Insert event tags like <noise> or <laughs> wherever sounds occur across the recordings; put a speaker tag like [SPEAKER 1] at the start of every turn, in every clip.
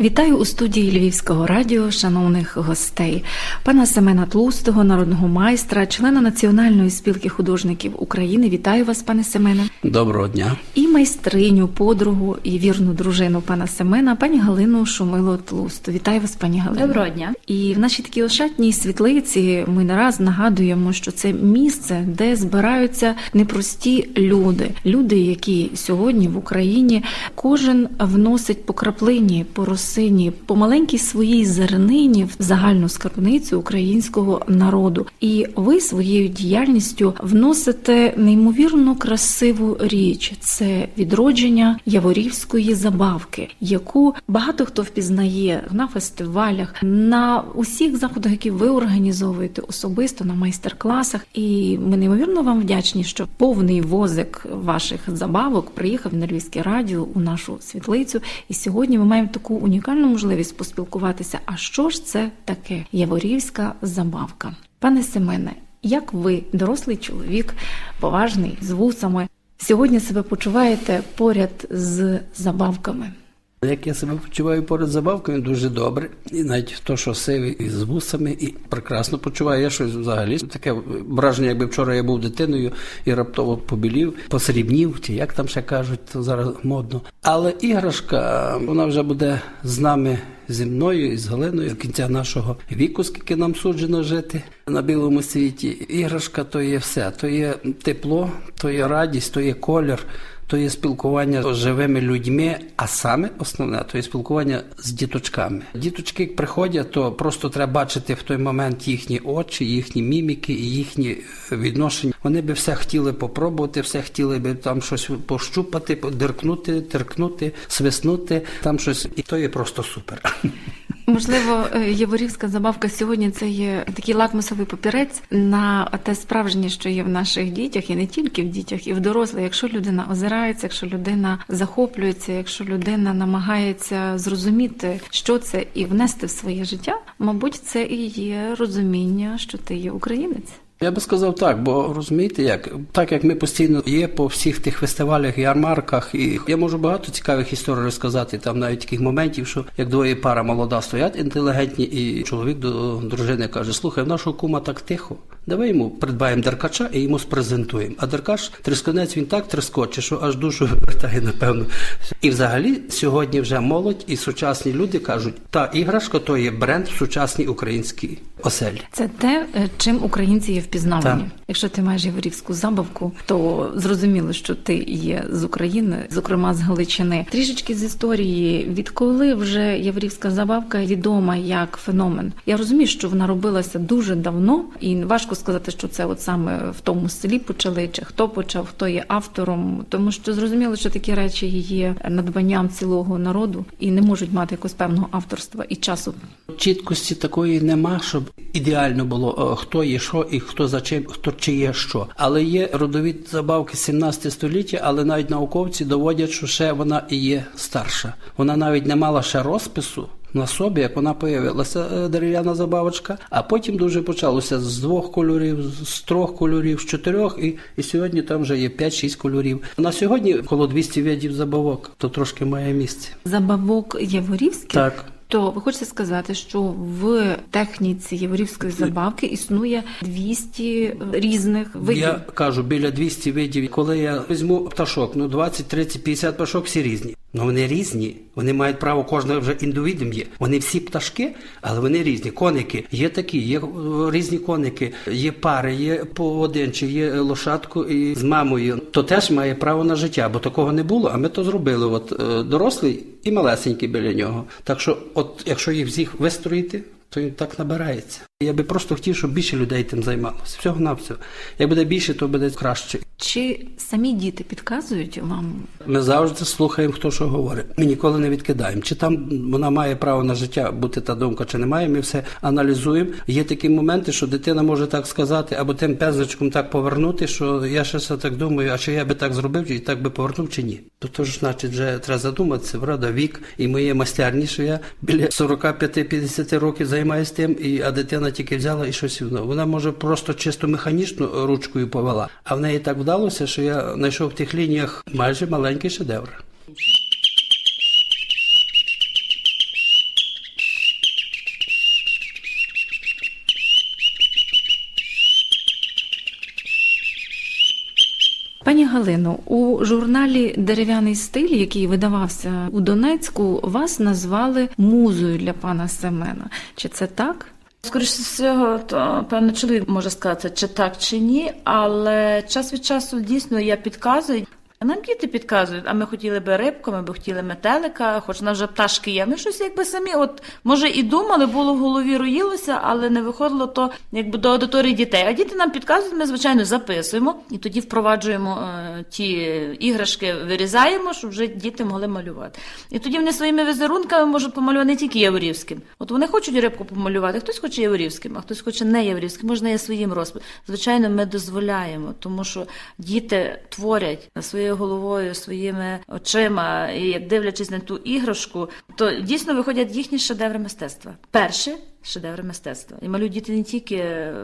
[SPEAKER 1] Вітаю у студії Львівського радіо, шановних гостей, пана Семена Тлустого, народного майстра, члена Національної спілки художників України. Вітаю вас, пане Семене.
[SPEAKER 2] Доброго дня.
[SPEAKER 1] І майстриню, подругу і вірну дружину пана Семена, пані Галину Шумило Тлусту. Вітаю вас, пані Галино.
[SPEAKER 3] Доброго дня.
[SPEAKER 1] І в нашій такій ошатній світлиці ми не раз нагадуємо, що це місце, де збираються непрості люди, люди, які сьогодні в Україні кожен вносить по краплині, по росині, по маленькій своїй зернині в загальну скарбницю українського народу. І ви своєю діяльністю вносите неймовірно красиву річ це відродження яворівської забавки, яку багато хто впізнає на фестивалях, на усіх заходах, які ви організовуєте особисто на майстер-класах. І ми неймовірно вам вдячні, що повний возик ваших забавок приїхав на Львівське радіо у нашу світлицю. І сьогодні ми маємо таку унікальну можливість поспілкуватися. А що ж це таке яворівська забавка? Пане Семене, як ви, дорослий чоловік, поважний з вусами, сьогодні себе почуваєте поряд з забавками?
[SPEAKER 2] Як я себе почуваю поряд з забавками, дуже добре. І навіть то, що сивий і з вусами, і прекрасно почуваю. Я щось взагалі таке враження, якби вчора я був дитиною і раптово побілів, посрібнів, чи як там ще кажуть, то зараз модно. Але іграшка, вона вже буде з нами. Зі мною і з Галиною до кінця нашого віку, скільки нам суджено жити на білому світі. Іграшка то є все, то є тепло, то є радість, то є колір, то є спілкування з живими людьми, а саме основне то є спілкування з діточками. Діточки приходять, то просто треба бачити в той момент їхні очі, їхні міміки і їхні відношення. Вони би все хотіли попробувати, все хотіли би там щось пощупати, подиркнути, теркнути, свиснути, там щось, і то є просто супер. <laughs>
[SPEAKER 1] Можливо, Яворівська забавка сьогодні це є такий лакмусовий папірець на те справжнє, що є в наших дітях, і не тільки в дітях, і в дорослих. Якщо людина озирається, якщо людина захоплюється, якщо людина намагається зрозуміти, що це, і внести в своє життя, мабуть, це і є розуміння, що ти є українець.
[SPEAKER 2] Я би сказав так, бо розумієте, як так як ми постійно є по всіх тих фестивалях, ярмарках, і я можу багато цікавих історій розказати. Там навіть таких моментів, що як двоє пара молода стоять інтелігентні, і чоловік до дружини каже: Слухай, в нашого кума так тихо. Давай йому придбаємо деркача і йому спрезентуємо. А деркач трисконець він так трискоче, що аж душу вивертає, напевно. І взагалі сьогодні вже молодь і сучасні люди кажуть, та іграшка то є бренд в сучасній українській оселі.
[SPEAKER 1] Це те, чим українці є впізнавані.
[SPEAKER 2] Так.
[SPEAKER 1] Якщо ти маєш яворівську забавку, то зрозуміло, що ти є з України, зокрема з Галичини. Трішечки з історії, відколи вже яворівська забавка відома як феномен. Я розумію, що вона робилася дуже давно, і важко сказати, що це от саме в тому селі почали, чи хто почав, хто є автором, тому що зрозуміло, що такі речі є надбанням цілого народу і не можуть мати якогось певного авторства і часу.
[SPEAKER 2] Чіткості такої нема, щоб ідеально було хто є що і хто за чим, хто чи є що. Але є родові забавки 17 століття, але навіть науковці доводять, що ще вона і є старша. Вона навіть не мала ще розпису. На собі, як вона появилася дерев'яна забавочка, а потім дуже почалося з двох кольорів, з трьох кольорів, з чотирьох, і і сьогодні там вже є 5-6 кольорів. На сьогодні коло 200 видів забавок, то трошки має місце.
[SPEAKER 1] Забавок яворівських?
[SPEAKER 2] Так.
[SPEAKER 1] То ви хочете сказати, що в техніці яворівської забавки існує 200 різних видів?
[SPEAKER 2] Я кажу, біля 200 видів. Коли я візьму пташок, ну 20, 30, 50 пташок всі різні. Ну вони різні. Вони мають право, кожного вже індивідом є. Вони всі пташки, але вони різні. Коники є такі, є різні коники, є пари, є поодинчі, є лошадку і з мамою. То теж має право на життя, бо такого не було. А ми то зробили. От дорослий і малесенький біля нього. Так що, от якщо їх всіх вистроїти, то він так набирається. Я би просто хотів, щоб більше людей тим займалося. Всього на всього. Як буде більше, то буде краще.
[SPEAKER 1] Чи самі діти підказують вам?
[SPEAKER 2] Ми завжди слухаємо, хто що говорить. Ми ніколи не відкидаємо. Чи там вона має право на життя бути та думка, чи не має. Ми все аналізуємо. Є такі моменти, що дитина може так сказати, або тим пензличком так повернути, що я ще все так думаю, а чи я би так зробив, чи так би повернув, чи ні. То то ж, значить, вже треба задуматися, правда, вік і моє майстерні, що я біля 45-50 років займаюся тим, і а дитина вона тільки взяла і щось. Вона може просто чисто механічно ручкою повела, а в неї так вдалося, що я знайшов в тих лініях майже маленький шедевр.
[SPEAKER 1] Пані Галино, у журналі Дерев'яний стиль, який видавався у Донецьку, вас назвали музою для пана Семена. Чи це так?
[SPEAKER 3] Скоріше всього, то певно чоловік може сказати, чи так, чи ні, але час від часу дійсно я підказую. Нам діти підказують, а ми хотіли би рибку, ми б хотіли метелика, хоч нам вже пташки є. Ми щось якби самі, от може і думали, було в голові роїлося, але не виходило то якби до аудиторії дітей. А діти нам підказують, ми звичайно записуємо і тоді впроваджуємо е, ті іграшки, вирізаємо, щоб вже діти могли малювати. І тоді вони своїми візерунками можуть помалювати не тільки яворівським. От вони хочуть рибку помалювати, хтось хоче яворівським, а хтось хоче не яворівським, можна є своїм розписом. Звичайно, ми дозволяємо, тому що діти творять головою, своїми очима, і як дивлячись на ту іграшку, то дійсно виходять їхні шедеври мистецтва. Перше шедеври мистецтва. І малюють діти не тільки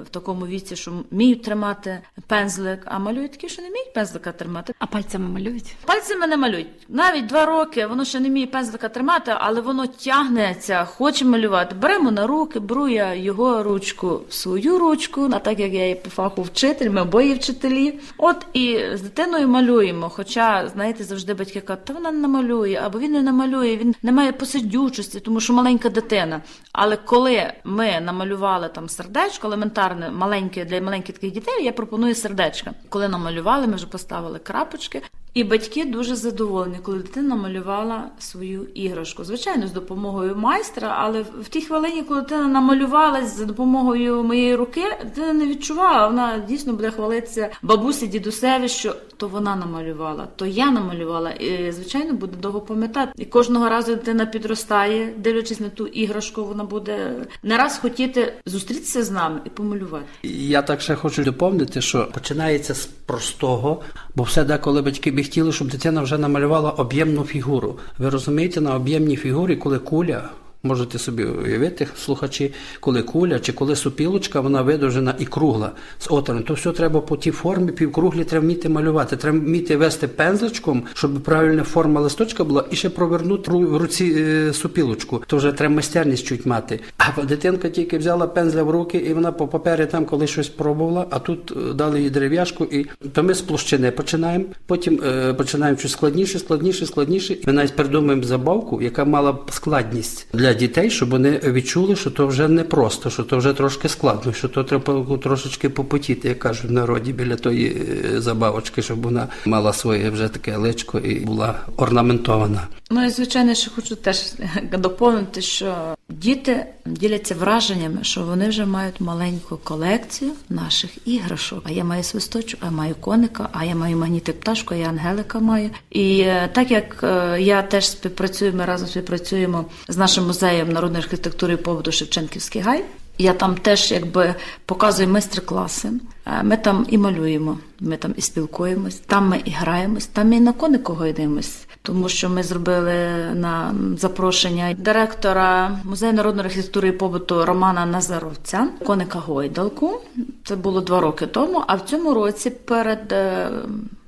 [SPEAKER 3] в такому віці, що вміють тримати пензлик, а малюють такі, що не вміють пензлика тримати.
[SPEAKER 1] А пальцями малюють?
[SPEAKER 3] Пальцями не малюють. Навіть два роки воно ще не вміє пензлика тримати, але воно тягнеться, хоче малювати. Беремо на руки, беру я його ручку в свою ручку, а так як я є по фаху вчитель, ми обоє вчителі. От і з дитиною малюємо. Хоча, знаєте, завжди батьки кажуть, та вона не намалює, або він не намалює, він не має посидючості, тому що маленька дитина. Але коли ми намалювали там сердечко, елементарне, маленьке для маленьких таких дітей, я пропоную сердечка. Коли намалювали, ми вже поставили крапочки. І батьки дуже задоволені, коли дитина намалювала свою іграшку. Звичайно, з допомогою майстра, але в тій хвилині, коли дитина намалювалась за допомогою моєї руки, дитина не відчувала. Вона дійсно буде хвалитися бабусі, дідусеві, що то вона намалювала, то я намалювала. І звичайно буде довго пам'ятати. І кожного разу дитина підростає, дивлячись на ту іграшку, вона буде не раз хотіти зустрітися з нами і помалювати.
[SPEAKER 2] Я так ще хочу доповнити, що починається з простого, бо все деколи батьки би хотіли, щоб дитина вже намалювала об'ємну фігуру. Ви розумієте, на об'ємній фігурі, коли куля. Можете собі уявити, слухачі, коли куля чи коли супілочка, вона видовжена і кругла з отвором, то все треба по тій формі, півкруглі треба вміти малювати. Треба вміти вести пензличком, щоб правильна форма листочка була, і ще провернути в руці е, супілочку. То вже треба майстерність чуть мати. А <laughs> дитинка тільки взяла пензля в руки, і вона по папері там коли щось пробувала, а тут е, дали їй дерев'яшку, і то ми з площини починаємо. Потім е, починаємо щось складніше, складніше, складніше. Ми навіть придумаємо забавку, яка мала складність для дітей, щоб вони відчули, що то вже не просто, що то вже трошки складно, що то треба трошечки попотіти, як кажуть в народі, біля тої е, забавочки, щоб вона мала своє вже таке личко і була орнаментована.
[SPEAKER 3] Ну і звичайно, що хочу теж <laughs> доповнити, що діти діляться враженнями, що вони вже мають маленьку колекцію наших іграшок. А я маю свисточок, а маю коника, а я маю магнітик пташку, а я ангелика маю. І е, так як е, я теж співпрацюю, ми разом співпрацюємо з нашим музеєм народної архітектури і побуту Шевченківський гай. Я там теж якби показую майстер-класи. Е, Ми там і малюємо, ми там і спілкуємось, там ми і граємось, там ми і на конику гойдимось. Тому що ми зробили на запрошення директора музею народної архітектури і побуту Романа Назаровця коника Гойдалку. Це було два роки тому. А в цьому році перед е,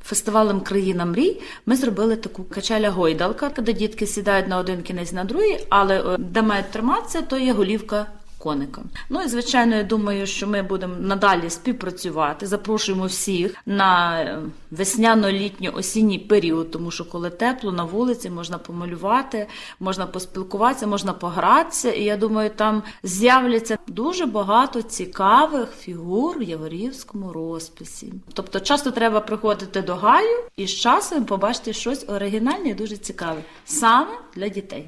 [SPEAKER 3] фестивалем Країна мрій ми зробили таку качеля гойдалка, де дітки сідають на один кінець на другий, але е, де мають триматися, то є голівка коника. Ну і звичайно, я думаю, що ми будемо надалі співпрацювати. Запрошуємо всіх на е, весняно-літньо-осінній період, тому що коли тепло на вулиці можна помалювати, можна поспілкуватися, можна погратися. І я думаю, там з'являться дуже багато цікавих фігур в яворівському розписі. Тобто, часто треба приходити до гаю і з часом побачити щось оригінальне і дуже цікаве саме для дітей.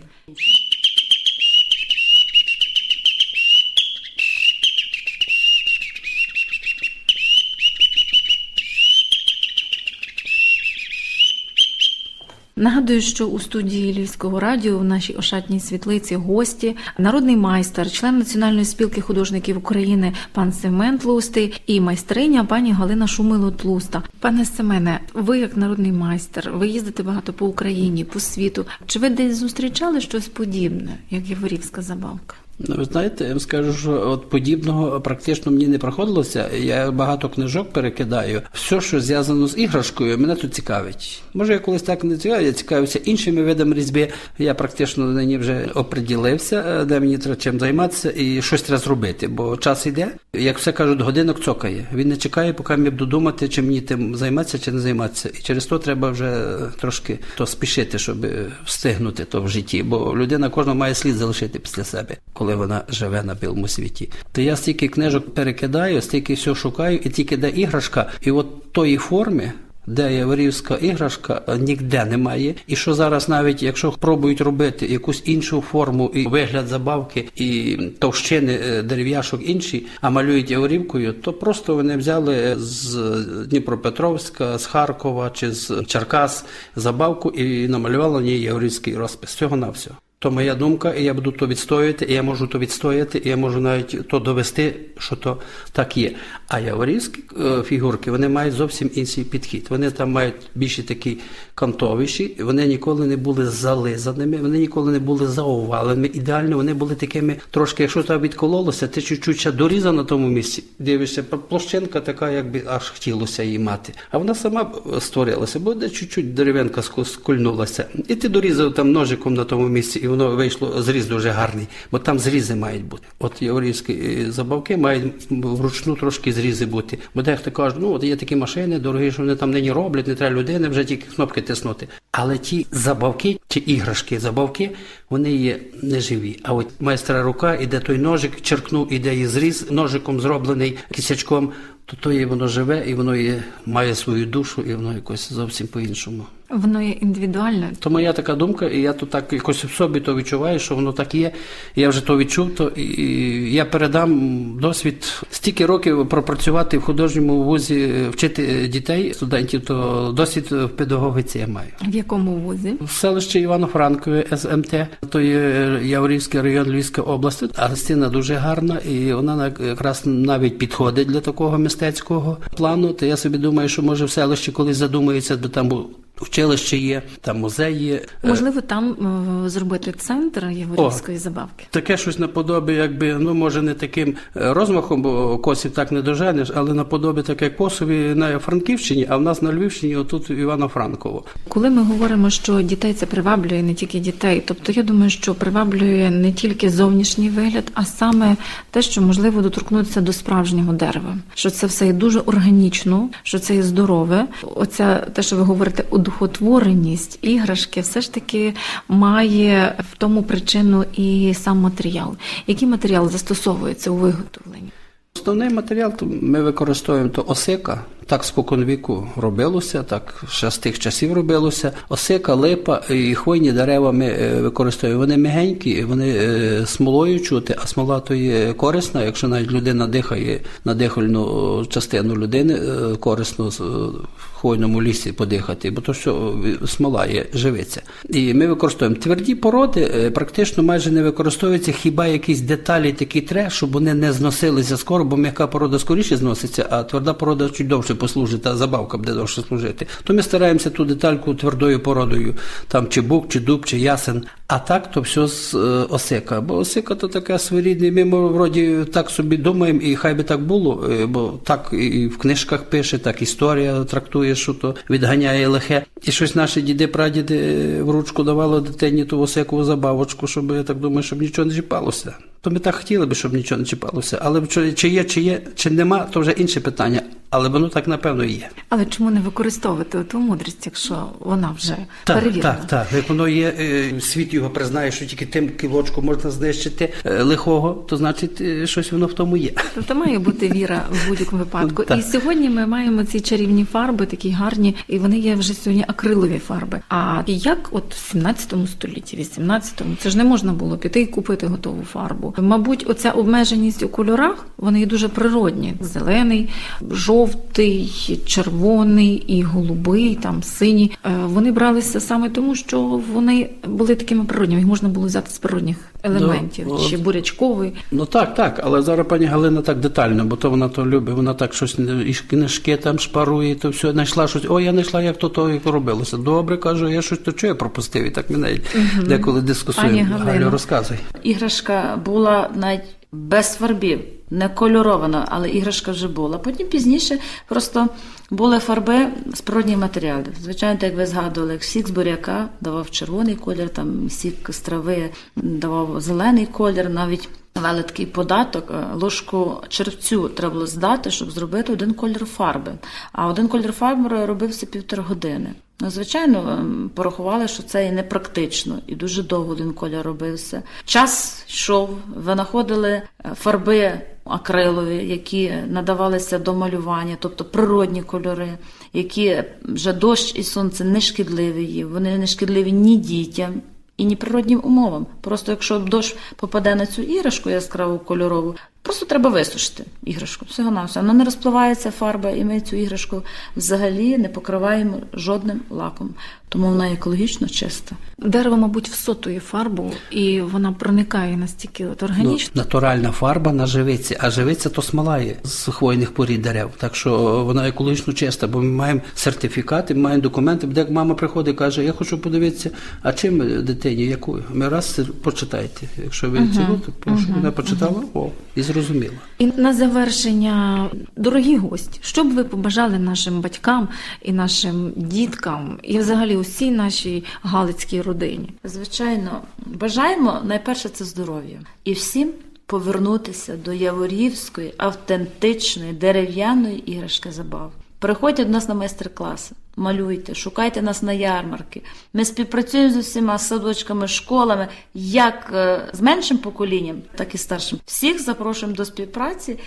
[SPEAKER 1] Нагадую, що у студії Львівського радіо в нашій ошатній світлиці гості, народний майстер, член Національної спілки художників України пан Семен Тлустий і майстриня пані Галина Шумило Тлуста. Пане Семене, ви як народний майстер, ви їздите багато по Україні, по світу. Чи ви десь зустрічали щось подібне, як Яворівська забавка?
[SPEAKER 2] Ну, ви знаєте, я вам скажу, що от подібного практично мені не проходилося. Я багато книжок перекидаю. Все, що зв'язано з іграшкою, мене тут цікавить. Може, я колись так не цікавив, я цікавився іншими видами різьби. Я практично нині вже оприділився, е, де мені треба чим займатися, і щось треба зробити. Бо час йде, як все кажуть, годинок цокає. Він не чекає, поки я буду думати, чи мені тим займатися, чи не займатися. І через то треба вже трошки то спішити, щоб е, встигнути то в житті. Бо людина кожна має слід залишити після себе, коли вона живе на білому світі. То я стільки книжок перекидаю, стільки все шукаю, і тільки де іграшка, і от тої форми. Де яворівська іграшка е, ніде немає, і що зараз, навіть якщо пробують робити якусь іншу форму і вигляд забавки і товщини е, дерев'яшок інші, а малюють яворівкою, то просто вони взяли з Дніпропетровська, з Харкова чи з Черкас забавку і намалювали на ній яворівський розпис. Всього на всього. То моя думка, і я буду то відстояти, і я можу то відстояти, і я можу навіть то довести, що то так є. А яворівські е, фігурки вони мають зовсім інший підхід. Вони там мають більше такі кантовіші, вони ніколи не були зализаними, вони ніколи не були заоваленими. Ідеально вони були такими трошки, якщо там відкололося, ти чуть-чуть ще дорізав на тому місці. Дивишся, площинка така, якби аж хотілося її мати. А вона сама створилася, бо де чуть-чуть дерев'янка ску- скульнулася. І ти дорізав там ножиком на тому місці, і воно вийшло зріз дуже гарний, бо там зрізи мають бути. От єврейські е, забавки мають вручну трошки зрізи бути. Бо дехто каже, ну от є такі машини дорогі, що вони там нині роблять, не треба людини, вже тільки кнопки тиснути. Але ті забавки чи іграшки, забавки, вони є неживі. А от майстра рука, іде той ножик, черкнув, іде і зріз ножиком зроблений кисячком, то то є воно живе і воно є, має свою душу, і воно якось зовсім по-іншому.
[SPEAKER 1] Воно є індивідуальне.
[SPEAKER 2] То моя така думка, і я то так якось в собі то відчуваю, що воно так є. Я вже то відчув, то і я передам досвід стільки років пропрацювати в художньому вузі, вчити дітей, студентів, то досвід в педагогіці я маю.
[SPEAKER 1] В якому вузі?
[SPEAKER 2] В селищі Івано-Франкові СМТ, то є Яворівський район Львівської області. Арстина дуже гарна, і вона на- якраз навіть підходить для такого мистецького плану. То я собі думаю, що може в селищі колись задумається, бо там училище є, там музей є. Е,
[SPEAKER 1] Можливо, там е, зробити центр яворівської забавки.
[SPEAKER 2] Таке щось наподобі, якби, ну може не таким е, розмахом, бо косів так не доженеш, але наподобі таке косові на Франківщині, а в нас на Львівщині, отут Івано-Франково.
[SPEAKER 1] Коли ми говоримо, що дітей це приваблює не тільки дітей, тобто я думаю, що приваблює не тільки зовнішній вигляд, а саме те, що можливо доторкнутися до справжнього дерева, що це все є дуже органічно, що це є здорове. Оця те, що ви говорите, одухотвореність іграшки, все ж таки має в тому причину і сам матеріал. Який матеріал застосовується у виготовленні?
[SPEAKER 2] Основний матеріал ми використовуємо то осика. Так споконвіку робилося, так ще з тих часів робилося. Осика, липа і хвойні дерева ми е, використовуємо. Вони м'ягенькі, вони е, смолою чути, а смола то є корисна. Якщо навіть людина дихає на дихальну частину людини, е, корисно в хвойному лісі подихати, бо то що смола є, живиться. І ми використовуємо тверді породи, практично майже не використовуються, хіба якісь деталі такі треба, щоб вони не зносилися скоро, бо м'яка порода скоріше зноситься, а тверда порода чуть довше послужить, а забавка буде довше служити. То ми стараємося ту детальку твердою породою, там чи бук, чи дуб, чи ясен. А так то все з е, осика. Бо осика то таке своєрідне, ми мо, вроді так собі думаємо, і хай би так було, е, бо так і в книжках пише, так історія трактує, що то відганяє лихе. І щось наші діди, прадіди е, в ручку давали дитині ту осикову забавочку, щоб я так думаю, щоб нічого не чіпалося. То ми так хотіли би, щоб нічого не чіпалося. Але чи- є, чи є, чи нема, то вже інше питання. Але воно так напевно і є.
[SPEAKER 1] Але чому не використовувати ту мудрість, якщо вона вже
[SPEAKER 2] Так,
[SPEAKER 1] перевірена?
[SPEAKER 2] так, так. Як воно є, е, світ його признає, що тільки тим кілочку можна знищити е, лихого, то значить е, щось воно в тому є.
[SPEAKER 1] Тобто має бути віра в будь-якому випадку. І сьогодні ми маємо ці чарівні фарби, такі гарні, і вони є вже сьогодні акрилові фарби. А як от в 17 столітті, 18-му, це ж не можна було піти і купити готову фарбу. Мабуть, оця обмеженість у кольорах, вони є дуже природні: зелений, жовтий. жовтий, червоний і голубий, там синій. Е, Вони бралися саме тому, що вони були такими природніми. Їх можна було взяти з природних елементів,
[SPEAKER 2] Ну,
[SPEAKER 1] чи бурячковий.
[SPEAKER 2] Ну так, так, але зараз пані Галина так детально, бо то вона то любить, вона так щось і книжки там шпарує, то все, знайшла щось. О, я знайшла, як то то як робилося. Добре, кажу, я щось то чую пропустив, і так ми навіть деколи дискусуємо. Галю, розказуй.
[SPEAKER 3] Іграшка була навіть без фарбів, не кольорована, але іграшка вже була. Потім пізніше просто були фарби з природних матеріалів. Звичайно, як ви згадували, сік з буряка давав червоний колір, там сік з трави давав зелений колір, навіть. Вели такий податок, е, ложку червцю треба було здати, щоб зробити один колір фарби. А один колір фарби робився півтори години. Ну, звичайно, ем, порахували, що це і непрактично, і дуже довго один колір робився. Час йшов, винаходили е, фарби акрилові, які надавалися до малювання, тобто природні кольори, які вже дощ і сонце не шкідливі їм, вони не шкідливі ні дітям. І ні природнім умовам. Просто якщо дощ попаде на цю іграшку яскраву кольорову, просто треба висушити іграшку. Всього на все. Вона не розпливається фарба, і ми цю іграшку взагалі не покриваємо жодним лаком. Тому вона екологічно чиста.
[SPEAKER 1] Дерево, мабуть, всотує фарбу, і вона проникає настільки от
[SPEAKER 2] Ну, натуральна фарба на живиці, а живиця то смола є з хвойних порід дерев. Так що вона екологічно чиста, бо ми маємо сертифікати, ми маємо документи. Де як мама приходить і каже, я хочу подивитися, а чим дитині, якою? Ми раз почитайте. Якщо ви цілу, то прошу, вона почитала, о, і зрозуміла.
[SPEAKER 1] І на завершення, дорогі гості, що б ви побажали нашим батькам і нашим діткам, і взагалі усій нашій галицькій родині?
[SPEAKER 3] Звичайно, бажаємо найперше це здоров'я і всім повернутися до яворівської автентичної дерев'яної іграшки забав. Приходьте до нас на майстер-класи, малюйте, шукайте нас на ярмарки. Ми співпрацюємо з усіма садочками, школами, як е, з меншим поколінням, так і старшим. Всіх запрошуємо до співпраці.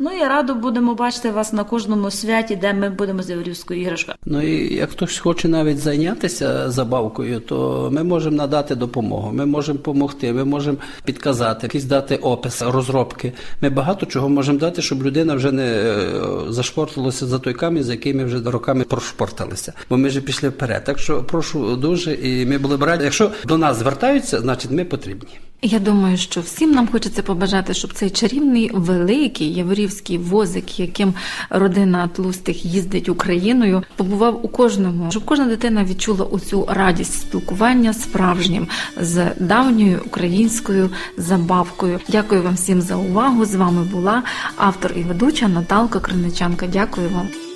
[SPEAKER 3] Ну і радо будемо бачити вас на кожному святі, де ми будемо з яворівською іграшкою.
[SPEAKER 2] Ну і як хтось хоче навіть зайнятися забавкою, то ми можемо надати допомогу. Ми можемо допомогти, ми можемо підказати, якийсь дати опис, розробки. Ми багато чого можемо дати, щоб людина вже не е, зашпортилася за той камінь, за який ми вже роками прошпорталися. Бо ми вже пішли вперед. Так що прошу дуже, і ми були б раді. Якщо до нас звертаються, значить ми потрібні.
[SPEAKER 1] Я думаю, що всім нам хочеться побажати, щоб цей чарівний великий яворівський возик, яким родина тлустих їздить Україною, побував у кожному, щоб кожна дитина відчула оцю радість спілкування справжнім з давньою українською забавкою. Дякую вам всім за увагу. З вами була автор і ведуча Наталка Криничанка. Дякую вам.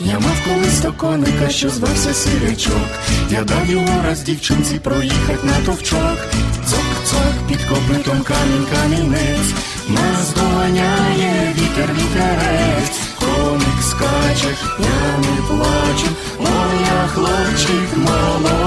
[SPEAKER 4] Я мав колись до коника, що звався сірячок. Я дав його раз дівчинці проїхать на товчок. Цок-цок під копитом камінь камінець. Нас доганяє вітер вітерець. Коник скаче, я не плачу, моя хлопчик молодець.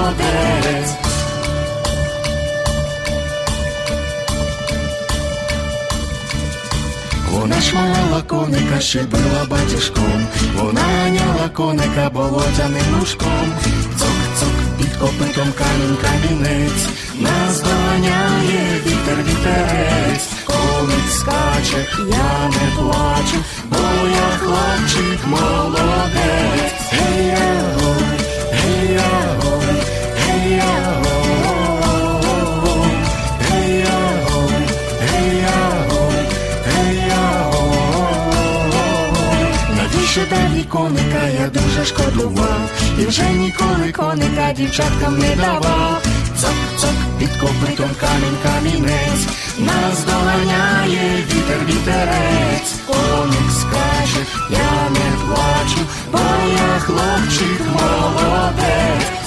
[SPEAKER 4] Коника, ще била батюшком, вона ганяла коника болотяним лужком, цок-цок під копитом камінь камінець, нас доганяє вітер вітерець, коник скаче, я не плачу, бо я хлопчик молодець. Гей, ягой, Далі коника я дуже шкодував, і вже ніколи коника дівчаткам не давав. Цок-цок під копитом камінь камінець, нас доганяє вітер вітерець, коник скаже, я не плачу, бо я хлопчик молодець.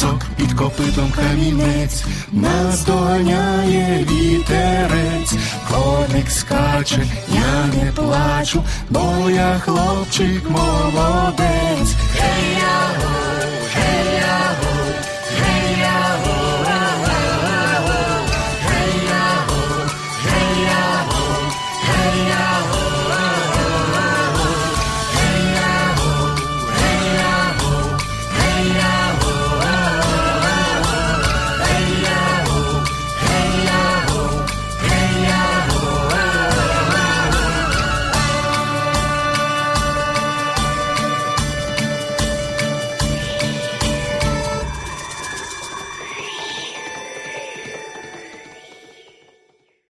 [SPEAKER 4] Цок, під копитом камінець, нас доганяє вітерець, коник скаче, я не плачу, бо я хлопчик молодець.